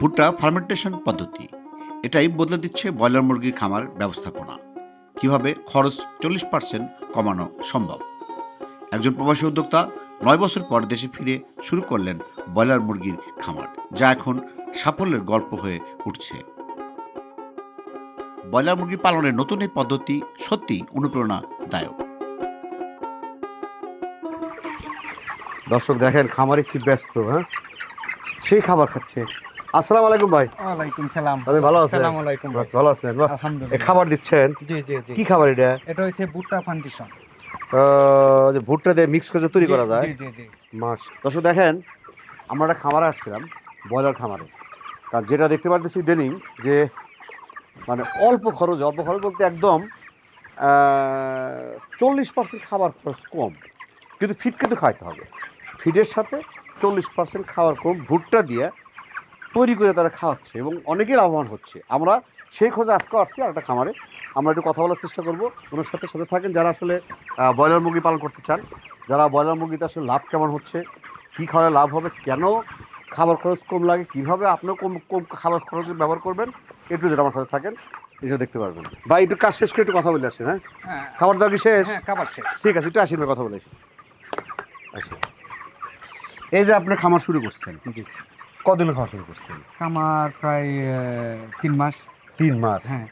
ভুট্টা ফার্মেন্টেশন পদ্ধতি। এটাই বদলে দিচ্ছে ব্রয়লার মুরগির খামার ব্যবস্থাপনা। কীভাবে খরচ চল্লিশ পার্সেন্ট কমানো সম্ভব? একজন প্রবাসী উদ্যোক্তা নয় বছর পর দেশে ফিরে শুরু করলেন ব্রয়লার মুরগির খামার, যা এখন সাফল্যের গল্প হয়ে উঠছে। ব্রয়লার মুরগি পালনের নতুন এই পদ্ধতি সত্যি অনুপ্রেরণাদায়ক। দর্শক, দেখেন খামারে কি ব্যস্ত হ্যাঁ? সেই খাবার খাচ্ছে। আসসালামু আলাইকুম ভাই। ওয়ালাইকুম সালাম। আপনি ভালো আছেন? আসসালামু আলাইকুম। ভালো আছেন? আলহামদুলিল্লাহ। খাবার দিচ্ছেন? জি জি জি। কি খাবার এটা? এটা হচ্ছে ভুট্টা ফাউন্ডেশন যে ভুট্টা দিয়ে মিক্স করে তৈরি করা যায়? জি জি জি। মাছ দর্শক দেখেন আমরা একটা খামারে আসছিলাম ব্রয়লার খামারে। কারণ যেটা দেখতে পারতেছি ইদানিং যে মানে অল্প খরচ অল্প খরচ বলতে একদম চল্লিশ পার্সেন্ট খাবার খরচ কম। কিন্তু ফিট কিন্তু খাইতে হবে। ফিডের সাথে চল্লিশ পার্সেন্ট খাবার কম। ভুট্টা দিয়ে তৈরি করে তারা খাওয়াচ্ছে এবং অনেকেই লাভবান হচ্ছে। আমরা সেই খোঁজে আজকে আসছি আর একটা খামারে। আমরা একটু কথা বলার চেষ্টা করব। ওনার সাথে সাথে থাকেন যারা আসলে ব্রয়লার মুরগি পালন করতে চান। যারা ব্রয়লার মুরগিতে আসলে লাভ কেমন হচ্ছে কী খাওয়ালে লাভ হবে কেন খাবার খরচ কম লাগে কীভাবে আপনিও কম কম খাবার খরচ ব্যবহার করবেন একটু যেটা আমার সাথে থাকেন এটা দেখতে পারবেন। ভাই একটু কাজ শেষ করে একটু কথা বলে আসেন হ্যাঁ? হ্যাঁ। খাবার দাওয়া কি শেষ? হ্যাঁ খাবার শেষ। ঠিক আছে একটু আসেন কথা বলে আচ্ছা। এই যে আপনি খামার শুরু করছেন জি। কদিন খাওয়া শুরু করছেন আমার প্রায় তিন মাস। তিন মাস? হ্যাঁ।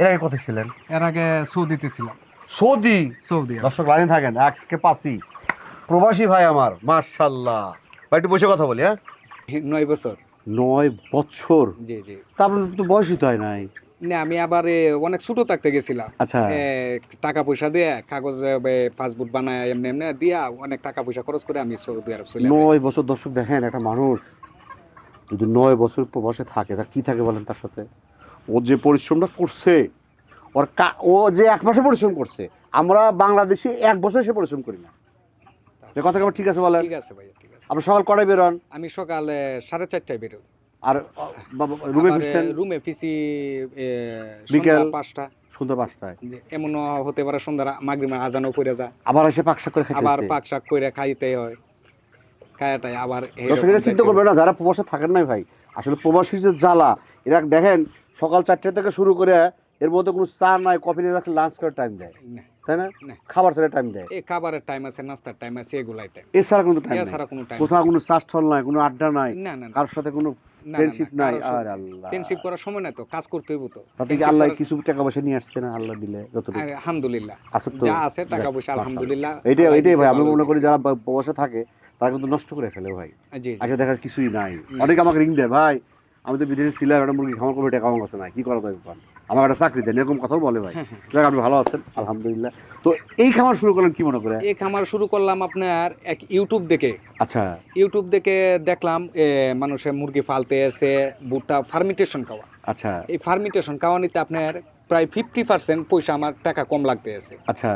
এর আগে কোথায় ছিলেন? এর আগে সৌদিতে ছিলাম। সৌদি? সৌদি দর্শক লাইনে থাকেন। আজকে পাসি প্রবাসী ভাই আমার মার্শাল্লাহ ভাই একটু বসে কথা বলি হ্যাঁ? নয় বছর। নয় বছর? জি জি। তারপরে তো বয়সই তো হয় নাই। না আমি আবার অনেক ছোট থাকতে গেছিলাম। আচ্ছা। টাকা পয়সা দিয়ে কাগজ পাসপোর্ট বানায় এমনি এমনি দিয়া অনেক টাকা পয়সা খরচ করে আমি সৌদি আরব চলে নয় বছর দর্শক দেখেন একটা মানুষ। যদি নয় বছর প্রবাসে থাকে তার কি থাকে বলেন তার সাথে? ও যে পরিশ্রমটা করছে ওর কা- ও যে এক মাসে পরিশ্রম করছে আমরা বাংলাদেশে এক বছর সে পরিশ্রম করি না। কথা কেমন ঠিক আছে বলেন? ঠিক আছে ভাইয়া ঠিক আছে। আপনি সকাল কটায় বেরোন আমি সকালে সাড়ে চারটায় বেরোই আর রুমে ফিরছেন? রুমে ফিসি বিকেল? পাঁচটা। সন্ধ্যা পাঁচটায়। এমন হতে পারে সন্ধ্যা মাগরিমের আজানও করে যায়। আবার এসে পাকশা করে আবার খাইতে পাক শাক করে খাইতে হয়। আবার এটা চিন্তা করবে না যারা প্রবাসে থাকেন নাই ভাই। আসলে প্রবাসীর যে জ্বালা এরা দেখেন সকাল চারটে থেকে শুরু করে এর মধ্যে কোনো চা নাই কফি লাঞ্চ করে টাইম দেয়। তাই না। খাবার ছাড়া টাইম দেয়। এই খাবারের টাইম আছে নাস্তার টাইম আছে এগুলাই টাইম এছাড়া কোনো টাইম এছাড়া কোনো টাইম কোথাও কোনো নাই কোনো আড্ডা নাই কারোর সাথে কোনো ফ্রেন্ডশিপ নাই। আর আল্লাহ। ফ্রেন্ডশিপ করার সময় নাই তো কাজ করতে হইব তো। তাতে কি আল্লাহ কিছু টাকা পয়সা নিয়ে আসছে না আল্লাহ দিলে যতটুকু? আলহামদুলিল্লাহ। যা আছে টাকা পয়সা আলহামদুলিল্লাহ। এইটাই দিছে, ভাই আমি মনে করি যারা ব- প্রবাসে থাকে তারা কিন্তু নষ্ট করে ফেলে ভাই। জি। দেখার কিছুই নাই। অনেকে আমাকে রিং দেয় ভাই আমি তো বিদেশে ছিলাম একটা মুরগি খাওয়া করবে টাকা আমার কাছে নাই কি করা যায় ব্যাপার? আমার একটা চাকরি দেন এরকম কথাও বলে ভাই। যাক আপনি ভালো আছেন আলহামদুলিল্লাহ। তো এই খাবার শুরু করলেন কি মনে করে? এই খামার শুরু করলাম আপনার এক ইউটিউব দেখে। আচ্ছা। ইউটিউব দেখে দেখলাম মানুষের মুরগি ফালতে এসে ভুট্টা ফার্মিটেশন খাওয়া। আচ্ছা। এই ফার্মিটেশন খাওয়ানিতে আপনার প্রায় ফিফটি পার্সেন্ট পয়সা আমার টাকা কম লাগতে আছে। আচ্ছা।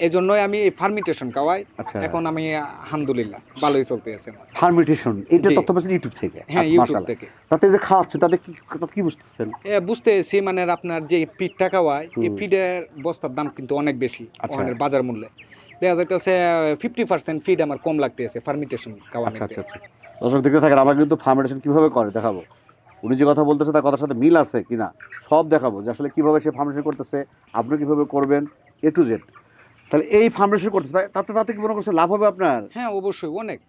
এই জন্যই আমি ফার্মিটেশন খাওয়াই। আচ্ছা। এখন আমি আলহামদুলিল্লাহ ভালোই চলতে আছে ফার্মিটেশন এটা তথ্য পাচ্ছেন ইউটিউব থেকে? হ্যাঁ আচ্ছা, ইউটিউব থেকে। তাতে যে খাওয়াচ্ছে তাতে কি কি বুঝতেছেন? এ, বুঝতে এসি মানে আপনার যে ফিডটা খাওয়ায় এই। ফিডের বস্তার দাম কিন্তু অনেক বেশি আচ্ছা। ওখানের বাজার মূল্যে। দেখা যাইতেছে ফিফটি পার্সেন্ট ফিড আমার কম লাগতেছে ফার্মিটেশন খাওয়ানো আচ্ছা আচ্ছা আচ্ছা দর্শক দেখতে থাকেন আমরা কিন্তু ফার্মেটেশন কীভাবে করে দেখাবো? উনি যে কথা বলতেছে তার কথার সাথে মিল আছে কিনা? সব দেখাবো যে আসলে কীভাবে সে ফার্মেশন করতেছে আপনি কীভাবে করবেন এ টু জেড। তাহলে এই ফার্মেশন করতেছে তা- তাতে তাতে কি মনে করছে লাভ হবে আপনার? হ্যাঁ অবশ্যই অনেক।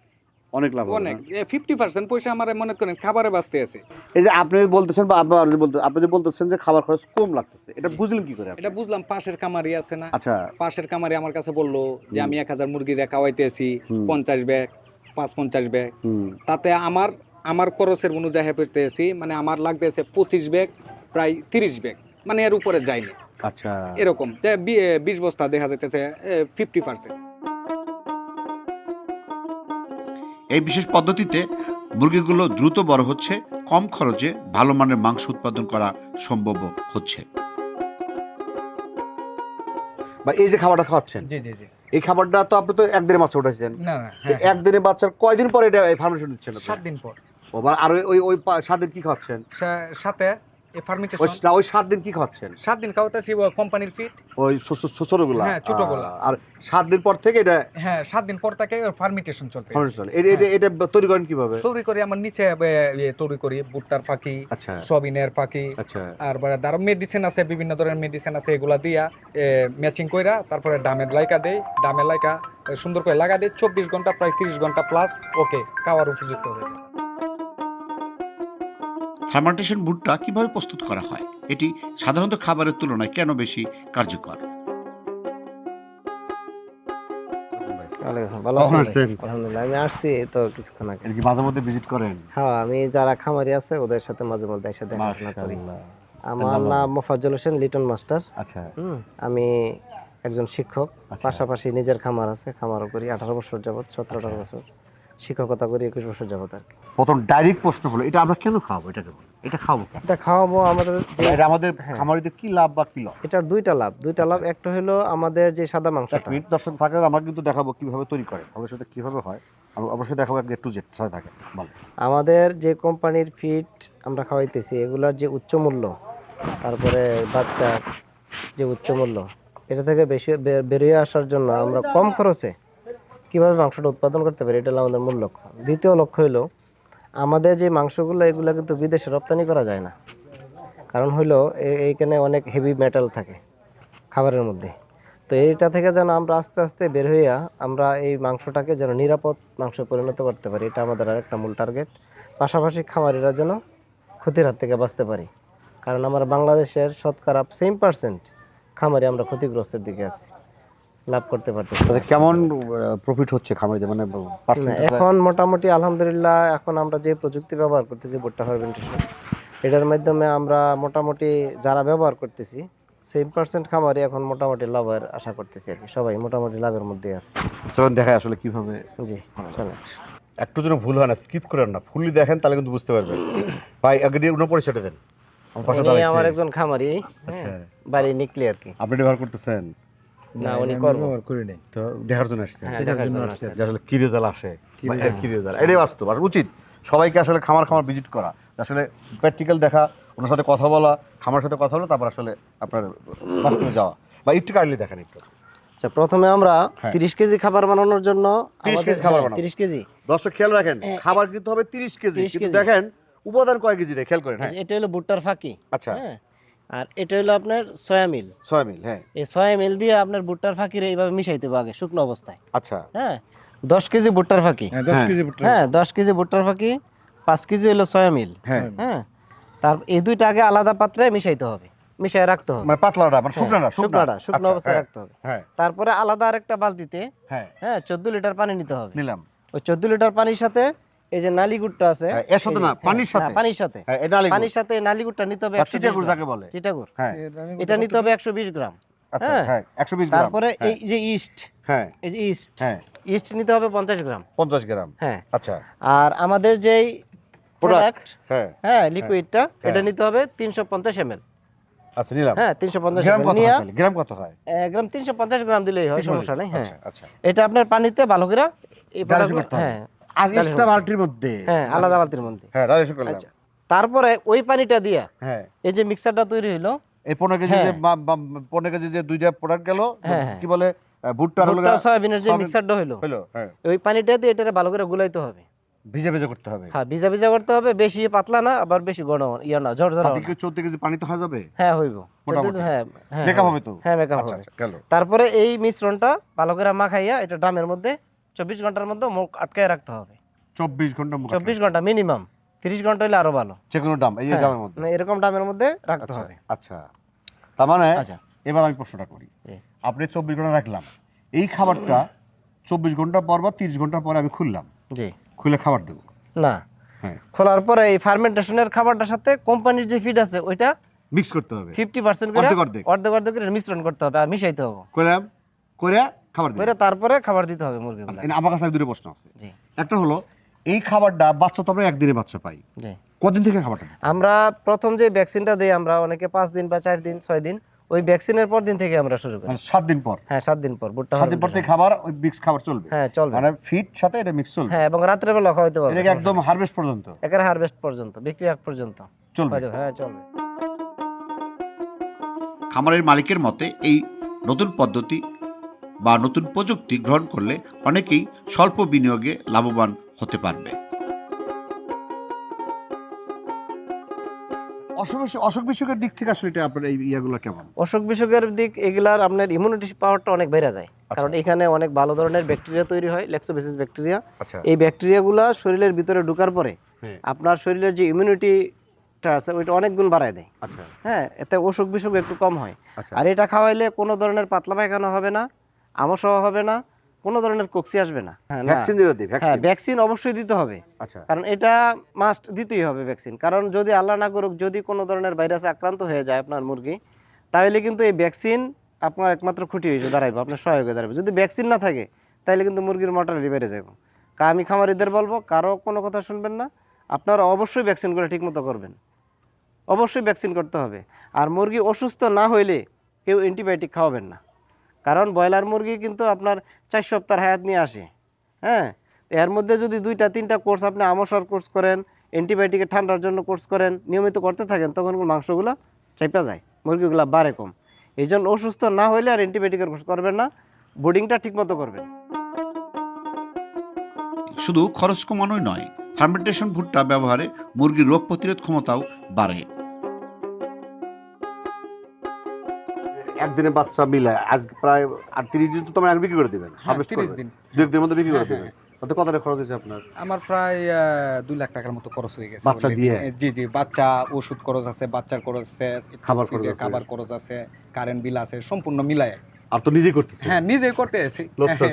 অনেক লাভ অনেক? ফিফটি পার্সেন্ট পয়সা আমার মনে করেন খাবারে বাঁচতে আছে। এই যে আপনি বলতেছেন বা আপনার যে বলতে আপনি যে বলতেছেন যে খাবার খরচ কম লাগতেছে এটা বুঝলেন কি করে এটা বুঝলাম পাশের কামারি আছে না। আচ্ছা। পাশের কামারি আমার কাছে বলল যে আমি এক হাজার মুরগি খাওয়াইতেছি। পঞ্চাশ ব্যাগ পাঁচ পঞ্চাশ ব্যাগ। তাতে আমার আমার খরচের অনুযায়ী পেতেছি মানে আমার লাগতেছে পঁচিশ ব্যাগ প্রায় তিরিশ ব্যাগ। মানে এর উপরে যায়নি। আচ্ছা। এরকম। যে বিশ বস্তা দেখা যাইতেছে ফিফটি পার্সেন্ট এই বিশেষ পদ্ধতিতে মুরগিগুলো দ্রুত বড় হচ্ছে কম খরচে ভালো মানের মাংস উৎপাদন করা সম্ভব হচ্ছে। বা এই যে খাবারটা খাওয়াচ্ছেন জি জি জি। এই খাবারটা তো আপনি তো একদিনের বাচ্চা উঠেছেন না না তো একদিনের বাচ্চার কয়দিন পরে এটা এই ফার্মেশন দিচ্ছেন সাত দিন পর। ও, আর ওই ওই ওই সাত দিন কি খাওয়াচ্ছেন? সাথে এই ফার্মিটেশন ওই সাত দিন কি খাচ্ছেন? সাত দিন খাওয়াতেছি কোম্পানির ফিট ওই ছোটগুলা হ্যাঁ, ছোটগুলা। আর সাত দিন পর থেকে এটা হ্যাঁ সাত দিন পর থেকে ফার্মিটেশন চলবে। এটা এটা- এটা তৈরি করেন কীভাবে? তৈরি করি আমার নিচে তৈরি করি ভুট্টার ফাঁকি আচ্ছা। সবিনের আচ্ছা। আর আরও মেডিসিন আছে বিভিন্ন ধরনের মেডিসিন আছে এগুলা দিয়া ম্যাচিং কইরা তারপরে ডামের লাইকা দেই। ডামের লাইকা সুন্দর করে লাগা দেই। চব্বিশ ঘণ্টা প্রায় তিরিশ ঘণ্টা প্লাস ওকে খাওয়ার উপযুক্ত হয়ে। ফার্মান্টেশন ভুট্টা কীভাবে প্রস্তুত করা হয় এটি সাধারণত খাবারের তুলনায় কেন বেশি কার্যকর? ওয়ালাইকুম আসসালাম। ভালো কখন আছেন? আসছেন? ভাই? আলহামদুলিল্লাহ আমি আসছি তো কিছুক্ষণ আগে। কি মাঝে মধ্যে ভিজিট করেন? হ্যাঁ আমি যারা খামারি আছে ওদের সাথে মাঝে মধ্যে এসে দেখাশোনা করি। আমার নাম মোফাজ্জল হোসেন লিটন মাস্টার। আচ্ছা। আমি একজন শিক্ষক। আচ্ছা। পাশাপাশি নিজের খামার আছে খামারও করি আঠারো বছর যাবত সতেরো আঠারো বছর। শিক্ষকতা করি একুশ বছর যাবত আর কি। প্রথম ডাইরেক্ট প্রশ্ন হলো এটা আমরা কেন খাওয়াবো? এটাকে? এটা খাব কেন? এটা খাওয়াবো আমাদের যে এটা আমাদের হ্যাঁ। খামারিদের কি লাভ বা কি লাভ এটার দুইটা লাভ। দুইটা লাভ একটা হলো আমাদের যে সাদা এক মাংসটা মিনিট দর্শক থাকে আমরা কিন্তু দেখাবো কীভাবে তৈরি করে অবশ্যই এটা কীভাবে হয়। অবশ্যই দেখাবো এক টু জেড সাথে থাকে বলো আমাদের যে কোম্পানির ফিড আমরা খাওয়াইতেছি এগুলার যে উচ্চ মূল্য তারপরে বাচ্চার যে উচ্চ মূল্য এটা থেকে বেশি বেরিয়ে আসার জন্য আমরা কম খরচে কীভাবে মাংসটা উৎপাদন করতে পারি এটা হলো আমাদের মূল লক্ষ্য। দ্বিতীয় লক্ষ্য হলো আমাদের যে মাংসগুলো, এগুলো কিন্তু বিদেশে রপ্তানি করা যায় না। কারণ হলো এইখানে অনেক হেভি মেটাল থাকে খাবারের মধ্যে। তো এইটা থেকে যেন আমরা আস্তে আস্তে বের হইয়া আমরা এই মাংসটাকে যেন নিরাপদ মাংস পরিণত করতে পারি, এটা আমাদের আরেকটা মূল টার্গেট পাশাপাশি খামারিরা যেন ক্ষতির হাত থেকে বাঁচতে পারি। কারণ আমার বাংলাদেশের শতকরা সেম পার্সেন্ট খামারি আমরা ক্ষতিগ্রস্তের দিকে আছি। লাভ করতে পারতেছি কেমন প্রফিট হচ্ছে খামারিদের? মানে এখন মোটামুটি আলহামদুলিল্লাহ এখন আমরা যে প্রযুক্তি ব্যবহার করতেছি ভুট্টা ফার্মেন্টেশন এটার মাধ্যমে আমরা মোটামুটি যারা ব্যবহার করতেছি সেম পার্সেন্ট খামারি এখন মোটামুটি লাভের আশা করতেছি আর কি। সবাই মোটামুটি লাভের মধ্যে আছে। চলুন দেখায় আসলে কীভাবে জি চলে একটু যেন ভুল হয় না স্কিপ করেন না। ফুললি দেখেন তাহলে কিন্তু বুঝতে পারবেন। ভাই আগে দিয়ে উনো পরিচয়টা দেন। আমার একজন খামারি আচ্ছা। হ্যাঁ, বাড়ি নিকলি আর কি। আপনি ব্যবহার করতেছেন? না উনি করব তো দেখার জন্য আসছেন হ্যাঁ দেখার জন্য আসছে। আসলে কি রেজাল্ট আসে? কি রেজাল্ট? এটাই বাস্তব। আর উচিত। সবাইকে আসলে খামার খামার ভিজিট করা। আসলে প্র্যাকটিক্যাল দেখা ওনার সাথে কথা বলা খামার সাথে কথা বলা তারপর আসলে আপনার বাস্তবে যাওয়া। বা একটু কাইন্ডলি দেখেন একটু। আচ্ছা প্রথমে আমরা হ্যাঁ। তিরিশ কেজি খাবার বানানোর জন্য 30 কেজি খাবার বানাবো। তিরিশ কেজি। দর্শক খেয়াল রাখেন খাবার কিন্তু হবে তিরিশ কেজি। কিন্তু কেজি। দেখেন উপাদান কয় কেজি খেয়াল করেন হ্যাঁ। এটা হলো ভুট্টার ফাঁকি। আচ্ছা। হ্যাঁ আর এটা হলো আপনার সয়া মিল। ছয় মিল হ্যাঁ। এই সয়া মিল দিয়ে আপনার ভুট্টার ফাঁকির এইভাবে মিশাইতে হবে আগে শুকনো অবস্থায়। আচ্ছা। হ্যাঁ দশ কেজি ভুট্টার ফাঁকি। হ্যাঁ। হ্যাঁ দশ কেজি ভুট্টার ফাঁকি পাঁচ কেজি হলো সয়া মিল। হ্যাঁ। হ্যাঁ তার এই দুইটা আগে আলাদা পাত্রে মিশাইতে হবে মিশাই রাখতে হবে। মানে পাতলাটা মানে শুকনাটা শুকনাটা শুকনো আচ্ছা, অবস্থায় হ্যাঁ, রাখতে হবে। হ্যাঁ। তারপরে আলাদা আরেকটা বালতিতে হ্যাঁ। হ্যাঁ চোদ্দ লিটার পানি নিতে হবে। নিলাম। ওই চোদ্দ লিটার পানির সাথে এই যে নালি গুড়টা আছে হ্যাঁ, এর সাথে না, হ্যাঁ, পানির সাথে? পানির সাথে। হ্যাঁ। পানির সাথে এই নালি গুড়টা নিতে হবে চিটাগুড় যাকে বলে। চিটাগুড় হ্যাঁ। এটা নিতে হবে একশো বিশ গ্রাম। আচ্ছা হ্যাঁ। হ্যাঁ একশো বিশ গ্রাম। তারপরে হ্যাঁ, এই যে ইস্ট। হ্যাঁ। এই যে ইস্ট। হ্যাঁ। ইস্ট নিতে হবে পঞ্চাশ গ্রাম। পঞ্চাশ গ্রাম। হ্যাঁ। আচ্ছা। আর আমাদের যেই প্রোডাক্ট হ্যাঁ। হ্যাঁ লিকুইডটা হ্যাঁ। এটা নিতে হবে তিনশো পঞ্চাশ এম আচ্ছা নিলাম। হ্যাঁ তিনশো পঞ্চাশ গ্রাম কত হয়? গ্রাম কত হয়? গ্রাম তিনশো পঞ্চাশ গ্রাম দিলেই হয় সমস্যা নেই হ্যাঁ। আচ্ছা আচ্ছা। এটা আপনার পানিতে ভালো করে এই। হ্যাঁ বালতির মধ্যে। হ্যাঁ আলাদা বালতির মধ্যে। হ্যাঁ রাজেশ করলাম আচ্ছা তারপরে ওই পানিটা দিয়া হ্যাঁ। এই যে মিক্সারটা তৈরি হইল এই পনেরো কেজি যে হ্যাঁ। পনেরো কেজি যে দুইটা প্রোডাক্ট গেল হ্যাঁ, হ্যাঁ। কি বলে হলো ভুট্টা সয়াবিনের যে মিক্সারটা হইল হ্যাঁ। ওই পানিটা দিয়ে এটা ভালো করে গুলাইতে হবে। ভিজে ভিজে করতে হবে। হ্যাঁ ভিজা ভিজা করতে হবে বেশি পাতলা না আবার বেশি ঘন ইয়া না ঝরঝরা তাতে না। কি চোদ্দ কেজি পানি তো হয়ে যাবে? হ্যাঁ হইব। মোটামুটি। হ্যাঁ মেকআপ হবে তো? হ্যাঁ মেকআপ আচ্ছা হবে। আচ্ছা গেল। তারপরে এই মিশ্রণটা ভালো করে মাখাইয়া এটা ড্রামের মধ্যে চব্বিশ ঘণ্টার মধ্যে মুখ আটকায় রাখতে হবে। চব্বিশ ঘণ্টা মুখ চব্বিশ ঘণ্টা মিনিমাম তিরিশ ঘণ্টা হলে আরও ভালো। যে কোনো দাম এই যে হ্যাঁ, দামের মধ্যে। মানে এরকম ডামের মধ্যে রাখতে আচ্ছা হবে। আচ্ছা। তার মানে আচ্ছা। এবার আমি প্রশ্নটা করি। আপনি চব্বিশ ঘণ্টা রাখলাম। এই খাবারটা চব্বিশ ঘণ্টা পর বা তিরিশ ঘণ্টা পরে আমি খুললাম। জি। খুলে খাবার দেবো। না। হ্যাঁ। খোলার পরে এই ফার্মেন্টেশনের খাবারটার সাথে কোম্পানির যে ফিড আছে ওইটা মিক্স করতে হবে। ফিফটি পার্সেন্ট করে অর্ধেক অর্ধেক। অর্ধেক করে মিশ্রণ করতে হবে আর মিশাইতে হবে। করলাম করে খাবার দেবো তারপরে খাবার দিতে হবে মুরগিগুলো আচ্ছা, এখানে আমার কাছে দুটো প্রশ্ন আছে। একটা হলো এই খাবারটা বাচ্চা তো আমরা একদিনে বাচ্চা পাই। জি। কদিন থেকে খাবারটা আমরা প্রথম যে ভ্যাকসিনটা দিই আমরা অনেকে পাঁচ দিন বা চার দিন ছয় দিন ওই ভ্যাকসিনের পর দিন থেকে আমরা শুরু করি। মানে সাত দিন পর? হ্যাঁ সাত দিন পর ভুট্টা সাত দিন পর থেকে খাবার ওই মিক্স খাবার চলবে? হ্যাঁ চলবে। মানে ফিট সাথে এটা মিক্স চলবে? হ্যাঁ এবং রাত্রে বেলা খাওয়াইতে পারবে এটাকে একদম হারভেস্ট পর্যন্ত? একের হারভেস্ট পর্যন্ত বিক্রি আগ পর্যন্ত। চলবে। হ্যাঁ চলবে। খামারের মালিকের মতে এই নতুন পদ্ধতি বা নতুন প্রযুক্তি গ্রহণ করলে অনেকেই স্বল্প বিনিয়োগে লাভবান হতে পারবে। অসুখ বিসুখের দিক থেকে আসলে এটা আপনার এই ইয়াগুলো কেমন? অসুখ বিসুখের দিক এগুলার আপনার ইমিউনিটি পাওয়ারটা অনেক বেড়ে যায়। কারণ এখানে অনেক ভালো ধরনের ব্যাকটেরিয়া তৈরি হয় লেক্সোবেসিস ব্যাকটেরিয়া আচ্ছা। এই ব্যাকটেরিয়াগুলো শরীরের ভিতরে ঢোকার পরে। আপনার শরীরের যে ইমিউনিটিটা আছে ওইটা অনেক গুণ বাড়ায় দেয়। আচ্ছা। হ্যাঁ এতে অসুখ বিসুখ একটু কম হয়। আচ্ছা। আর এটা খাওয়াইলে কোনো ধরনের পাতলা পায়খানা হবে না। আমসহ হবে না কোনো ধরনের কক্সি আসবে না। হ্যাঁ ভ্যাকসিন দিই হ্যাঁ ভ্যাকসিন ভ্যাকসিন অবশ্যই দিতে হবে। আচ্ছা। কারণ এটা মাস্ট দিতেই হবে ভ্যাকসিন কারণ যদি আল্লাহ না করুক যদি কোনো ধরনের ভাইরাসে আক্রান্ত হয়ে যায় আপনার মুরগি তাহলে কিন্তু এই ভ্যাকসিন আপনার একমাত্র খুঁটি হয়েছে দাঁড়াইবে আপনার সহায়ক হয়ে দাঁড়াবে যদি ভ্যাকসিন না থাকে তাহলে কিন্তু মুরগির মর্টালিটি বেড়ে যাবে। কা আমি খামারিদের বলব কারও কোনো কথা শুনবেন না। আপনারা অবশ্যই ভ্যাকসিন ভ্যাকসিনগুলো ঠিকমতো করবেন। অবশ্যই ভ্যাকসিন করতে হবে। আর মুরগি অসুস্থ না হইলে কেউ অ্যান্টিবায়োটিক খাওয়াবেন না। কারণ ব্রয়লার মুরগি কিন্তু আপনার চার সপ্তাহ হায়াত নিয়ে আসে। হ্যাঁ? এর মধ্যে যদি দুইটা, তিনটা কোর্স আপনি আমসর কোর্স করেন অ্যান্টিবায়োটিকের ঠান্ডার জন্য কোর্স করেন, নিয়মিত করতে থাকেন, তখন মাংসগুলো চাইপা যায়, মুরগিগুলো বাড়ে কম। এই জন্য অসুস্থ না হইলে আর অ্যান্টিবায়োটিকের কোর্স করবেন না, বোর্ডিংটা ঠিকমতো করবেন। শুধু খরচ কমানোই নয়, ফার্মেন্টেশন ভুট্টা ব্যবহারে মুরগির রোগ প্রতিরোধ ক্ষমতাও বাড়ে। একদিনে বাচ্চা মিলে আজ প্রায় আর তিরিশ দিন তো তোমার আর বিক্রি করে দিবেন হ্যাঁ তিরিশ দিন। দু একদিনের মধ্যে বিক্রি করে হ্যাঁ, দিবেন। তাতে কত টাকা খরচ হয়েছে আপনার? আমার প্রায় দুই লাখ টাকার মতো খরচ হয়ে গেছে। বাচ্চা দিয়ে? জি জি বাচ্চা ওষুধ খরচ আছে বাচ্চার খরচ আছে খাবার খরচ আছে। খাবার খরচ আছে কারেন্ট বিল আছে সম্পূর্ণ মিলায়। আর তো নিজেই করতেছে? হ্যাঁ নিজেই করতে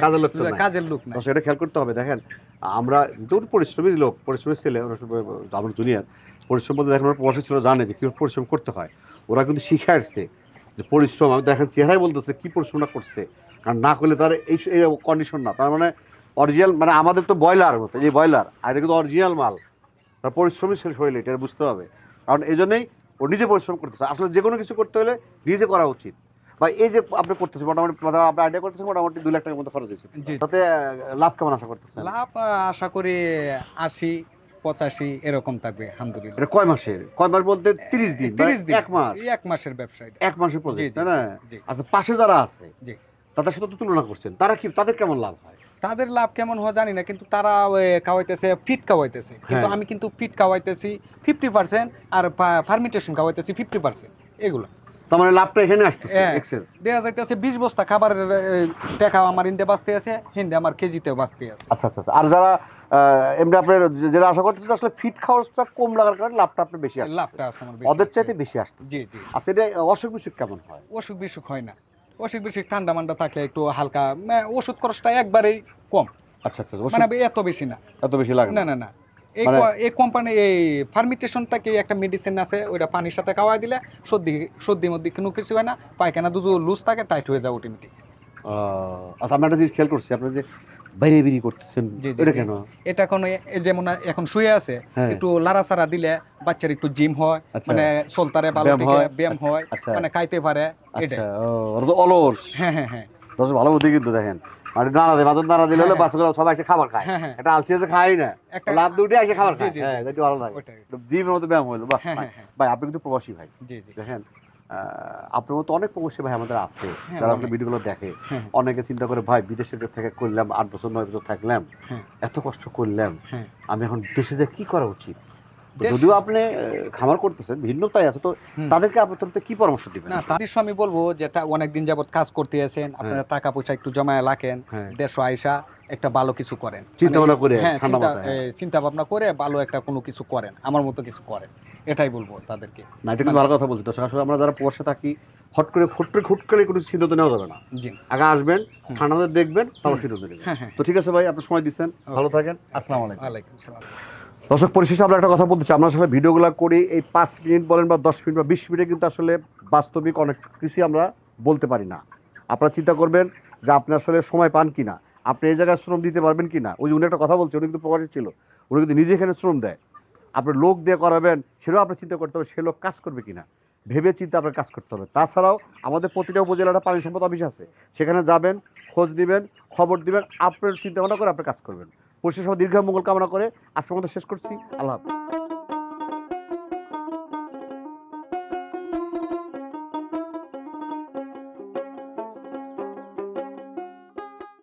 কাজের লোক কাজের লোক না সেটা খেয়াল করতে হবে দেখেন আমরা দূর পরিশ্রমী লোক পরিশ্রমী ছেলে আমার জুনিয়র পরিশ্রম বলতে দেখেন ওরা প্রবাসী ছিল জানে যে কীভাবে পরিশ্রম করতে হয়। ওরা কিন্তু শিখে আসছে। যে পরিশ্রম আমি দেখেন চেহারাই বলতেছে কি পরিশ্রমটা করছে। কারণ না করলে তার এই এই কন্ডিশন না। তার মানে অরিজিনাল মানে আমাদের তো ব্রয়লার মতো এই ব্রয়লার আর এটা কিন্তু অরিজিনাল মাল। তার পরিশ্রমী শেষ হইলে এটা বুঝতে হবে। কারণ এই জন্যই ও নিজে পরিশ্রম করতেছে। আসলে যে কোনো কিছু করতে হলে নিজে করা উচিত। বা এই যে আপনি করতেছেন মোটামুটি আপনি আইডিয়া করতেছেন মোটামুটি দুই লাখ টাকার মতো খরচ হয়েছে। তাতে লাভ কেমন আশা করতেছেন? লাভ আশা করি আশি। পঁচাশি এরকম থাকবে আলহামদুলিল্লাহ। এটা কয় মাসের? কয় মাস বলতে তিরিশ দিন তিরিশ দিন। এক মাস? এক মাসের ব্যবসা এটা। এক মাসের প্রজেক্ট জি তাই না? জি আচ্ছা পাশে যারা আছে জি। তাদের সাথে তো তুলনা করছেন তারা কি তাদের কেমন লাভ হয়? তাদের লাভ কেমন হয় জানি না কিন্তু তারা খাওয়াইতেছে ফিট খাওয়াইতেছে। কিন্তু হ্যাঁ। আমি কিন্তু ফিট খাওয়াইতেছি ফিফটি পার্সেন্ট আর ফার্মিটেশন খাওয়াইতেছি ফিফটি পার্সেন্ট এগুলো। তার মানে লাভটা এখানে আসতেছে হ্যাঁ। এক্সেস দেখা যাইতেছে বিশ বস্তা খাবারের এ, টাকা আমার ইন্দে বাঁচতে আছে হিন্দে আমার কেজিতেও বাঁচতে আছে। আচ্ছা আচ্ছা আচ্ছা। আর যারা এমনি আপনার যে- যারা আশা আসলে ফিট কম লাগার কারণে লাভটা আপনার বেশি আসছে লাভটা আছে আমার বেশি ওদের চাইতে বেশি আসছে জি জি। আচ্ছা এটা অসুখ বিসুখ কেমন হয়? অসুখ বিসুখ হয় না। অসুখ বিসুখ ঠান্ডা মান্ডা থাকলে একটু হালকা মানে ওষুধ খরচটা একবারেই কম। আচ্ছা আচ্ছা মানে এত বেশি না। এত বেশি লাগে না? না না এই মানে- এই কোম্পানি এই ফার্মিটেশন থেকে একটা মেডিসিন আছে ওইটা পানির সাথে খাওয়াই দিলে সর্দি সর্দির মধ্যে কোনো কিছু হয় না। পায়খানা দুজো লুজ থাকে টাইট হয়ে যায় অটোমেটিক আচ্ছা আমি একটা জিনিস খেয়াল করছি আপনার যে বাইরে বেরিয়ে করতেছেন? এটা কেন? এটা কোনো যেমন এখন শুয়ে আছে হ্যাঁ। একটু লাড়াচাড়া দিলে বাচ্চার একটু জিম হয় আচ্ছা। মানে চলতারে ভালো থেকে ব্যায়াম হয় আচ্ছা। মানে খাইতে পারে এটা আচ্ছা ও, অলস। হ্যাঁ হ্যাঁ হ্যাঁ। ভালো বুদ্ধি কিন্তু দেখেন। মানে দানা দেয় মাদুর দানা দিলে হলে হ্যাঁ, বাচ্চাগুলো সবাই এসে খাবার খায়। হ্যাঁ হ্যাঁ। এটা আলসি এসে খাই না। একটা লাভ দুটে এসে খাবার খায়। হ্যাঁ ভালো লাগে। জিমের মতো ব্যায়াম হলো বাহ হ্যাঁ ভাই। হ্যাঁ। হ্যাঁ আপনি কিন্তু প্রবাসী ভাই। দেখেন আপনার মতো অনেক প্রবাসী ভাই আমাদের আছে হ্যাঁ, যারা আপনার ভিডিওগুলো দেখে। হ্যাঁ। অনেকে চিন্তা করে ভাই বিদেশে থেকে করলাম আট বছর নয় বছর থাকলাম হ্যাঁ। এত কষ্ট করলাম হ্যাঁ। আমি এখন দেশে যে কি করা উচিত? যদিও আপনি খামার করতেছেন ভিন্নতাই আছে তো তাদেরকে আপনি তরফ কি পরামর্শ দিবেন? না তাদের আমি বলব যেটা অনেকদিন যাবত কাজ করতে আছেন আপনারা টাকা পয়সা একটু জমায় রাখেন হ্যাঁ। দেড়শো আইসা একটা ভালো কিছু করেন। চিন্তা ভাবনা করে হ্যাঁ হ্যাঁ। চিন্তা ভাবনা করে ভালো একটা কোনো কিছু করেন আমার মতো কিছু করেন। এটাই বলব তাদেরকে। না এটা কিন্তু ভালো কথা বলছি। দর্শক আসলে আমরা যারা প্রবাসে থাকি হট করে ফট করে হুট করে কোনো সিদ্ধান্ত নেওয়া যাবে না। জি। আগে আসবেন হুম। দেখবেন তারপর। সিদ্ধান্ত নেবেন। হ্যাঁ হ্যাঁ। তো ঠিক আছে ভাই আপনি সময় দিচ্ছেন। ভালো থাকেন। আসসালামু আলাইকুম। ওয়ালাইকুম সালাম। দর্শক পরিশেষে আমরা একটা কথা বলতে চাই। আমরা আসলে ভিডিওগুলো করি এই পাঁচ মিনিট বলেন বা দশ মিনিট বা বিশ মিনিটে কিন্তু আসলে বাস্তবিক অনেক কিছুই আমরা বলতে পারি না। আপনারা চিন্তা করবেন যে আপনি আসলে সময় পান কি না আপনি এই জায়গায় শ্রম দিতে পারবেন কি না ওই যে উনি একটা কথা বলছে উনি কিন্তু প্রবাসী ছিল। উনি কিন্তু নিজে এখানে শ্রম দেয়। আপনি লোক দিয়ে করাবেন, সেটাও আপনার চিন্তা করতে হবে, সে লোক কাজ করবে কিনা। ভেবে চিন্তা আপনার কাজ করতে হবে। তাছাড়াও আমাদের প্রতিটা উপজেলাটা পানি সম্পদ অফিস আছে। সেখানে যাবেন, খোঁজ দিবেন খবর দিবেন, আপনার চিন্তা ভাবনা করে আপনি কাজ করবেন। পরিশেষ দীর্ঘ মঙ্গল কামনা করে আজকে মতো শেষ করছি। আল্লাহ হাফিজ।